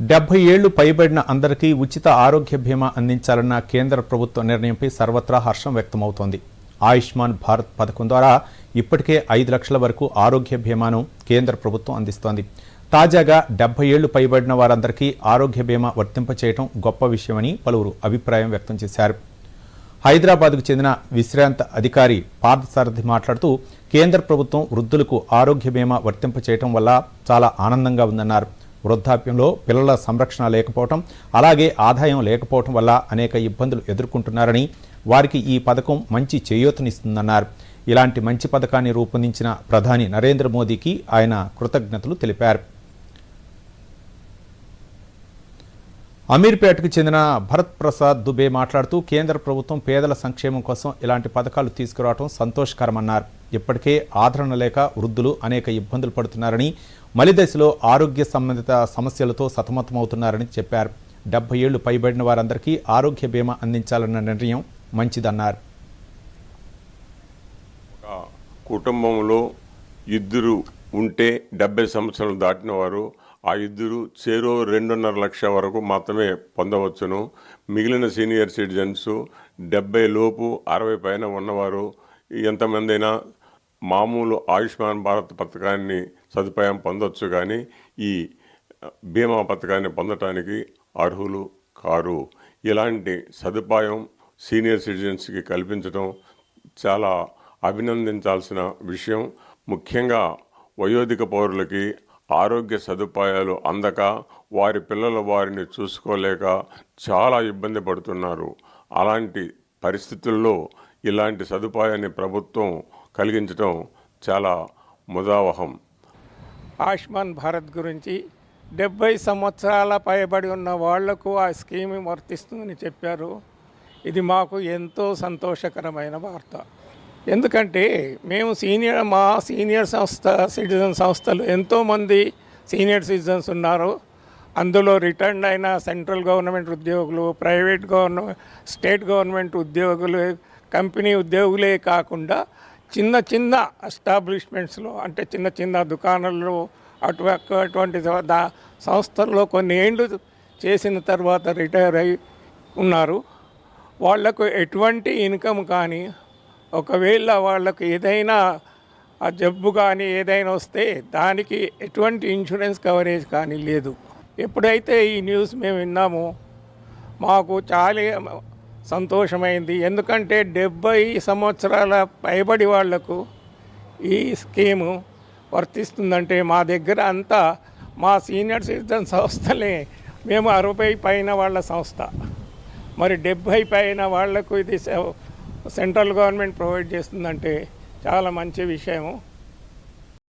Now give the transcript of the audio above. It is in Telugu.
డెబ్బై ఏళ్ళు పైబడిన అందరికీ ఉచిత ఆరోగ్య బీమా అందించాలన్న కేంద్ర ప్రభుత్వ నిర్ణయంపై సర్వత్రా హర్షం వ్యక్తమవుతోంది. ఆయుష్మాన్ భారత్ పథకం ద్వారా ఇప్పటికే ఐదు లక్షల వరకు ఆరోగ్య బీమాను కేంద్ర ప్రభుత్వం అందిస్తోంది. తాజాగా డెబ్బై ఏళ్ళు పైబడిన వారందరికీ ఆరోగ్య బీమా వర్తింపచేయడం గొప్ప విషయమని పలువురు అభిప్రాయం వ్యక్తం చేశారు. హైదరాబాద్కు చెందిన విశ్రాంత అధికారి పార్థసారథి మాట్లాడుతూ కేంద్ర ప్రభుత్వం వృద్ధులకు ఆరోగ్య బీమా వర్తింపచేయటం వల్ల చాలా ఆనందంగా ఉందన్నారు. వృద్ధాప్యంలో పిల్లల సంరక్షణ లేకపోవటం అలాగే ఆదాయం లేకపోవటం వల్ల అనేక ఇబ్బందులు ఎదుర్కొంటున్నారని వారికి ఈ పథకం మంచి చేయూతనిస్తుందన్నారు. ఇలాంటి మంచి పథకాన్ని రూపొందించిన ప్రధాని నరేంద్ర మోదీకి ఆయన కృతజ్ఞతలు తెలిపారు. అమీర్పేటకు చెందిన భరత్ ప్రసాద్ దుబే మాట్లాడుతూ కేంద్ర ప్రభుత్వం పేదల సంక్షేమం కోసం ఇలాంటి పథకాలు తీసుకురావడం సంతోషకరమన్నారు. ఇప్పటికే ఆదరణ లేక వృద్ధులు అనేక ఇబ్బందులు పడుతున్నారని మలిదశలో ఆరోగ్య సంబంధిత సమస్యలతో సతమతమవుతున్నారని చెప్పారు. డెబ్బై ఏళ్ళు పైబడిన వారందరికీ ఆరోగ్య బీమా అందించాలన్న నిర్ణయం మంచిదన్నారు. కుటుంబంలో ఇద్దరు ఉంటే డెబ్బై సంవత్సరాలు దాటిన వారు ఆ ఇద్దరు చేరో రెండున్నర లక్ష వరకు మాత్రమే పొందవచ్చును. మిగిలిన సీనియర్ సిటిజన్స్ డెబ్బై లోపు అరవై పైన ఉన్నవారు ఎంతమంది అయినా మామూలు ఆయుష్మాన్ భారత్ పథకాన్ని సదుపాయం పొందొచ్చు కానీ ఈ బీమా పథకాన్ని పొందటానికి అర్హులు కారు. ఇలాంటి సదుపాయం సీనియర్ సిటిజన్స్కి కల్పించడం చాలా అభినందించాల్సిన విషయం. ముఖ్యంగా వయోధిక పౌరులకి ఆరోగ్య సదుపాయాలు అందక వారి పిల్లలు వారిని చూసుకోలేక చాలా ఇబ్బంది పడుతున్నారు. అలాంటి పరిస్థితుల్లో ఇలాంటి సదుపాయాన్ని ప్రభుత్వం కలిగించడం చాలా ముదావహం. ఆయుష్మాన్ భారత్ గురించి డెబ్బై సంవత్సరాల పైబడి ఉన్న వాళ్ళకు ఆ స్కీమ్ వర్తిస్తుందని చెప్పారు. ఇది మాకు ఎంతో సంతోషకరమైన వార్త. ఎందుకంటే మేము సీనియర్ మా సీనియర్ సంస్థ సిటిజన్ సంస్థలు ఎంతోమంది సీనియర్ సిటిజన్స్ ఉన్నారు. అందులో రిటర్న్ అయిన సెంట్రల్ గవర్నమెంట్ ఉద్యోగులు ప్రైవేట్ గవర్నమెంట్ స్టేట్ గవర్నమెంట్ ఉద్యోగులు కంపెనీ ఉద్యోగులే కాకుండా చిన్న చిన్న ఎస్టాబ్లిష్మెంట్స్లో అంటే చిన్న చిన్న దుకాణాల్లో అటు అటువంటి దా సంస్థల్లో కొన్ని ఏండ్లు చేసిన తర్వాత రిటైర్ అయి ఉన్నారు. వాళ్ళకు ఎటువంటి ఇన్కమ్ కానీ ఒకవేళ వాళ్ళకు ఏదైనా ఆ జబ్బు కానీ ఏదైనా వస్తే దానికి ఎటువంటి ఇన్సూరెన్స్ కవరేజ్ కానీ లేదు. ఎప్పుడైతే ఈ న్యూస్ మేము విన్నామో మాకు చాలా సంతోషమైంది. ఎందుకంటే డెబ్బై సంవత్సరాల పైబడి వాళ్ళకు ఈ స్కీము వర్తిస్తుందంటే మా దగ్గర అంతా మా సీనియర్ సిటిజన్ సంస్థలే. మేము అరవై పైన వాళ్ళ సంస్థ. మరి డెబ్భై పైన వాళ్ళకు ఇది సెంట్రల్ గవర్నమెంట్ ప్రొవైడ్ చేస్తుందంటే చాలా మంచి విషయము.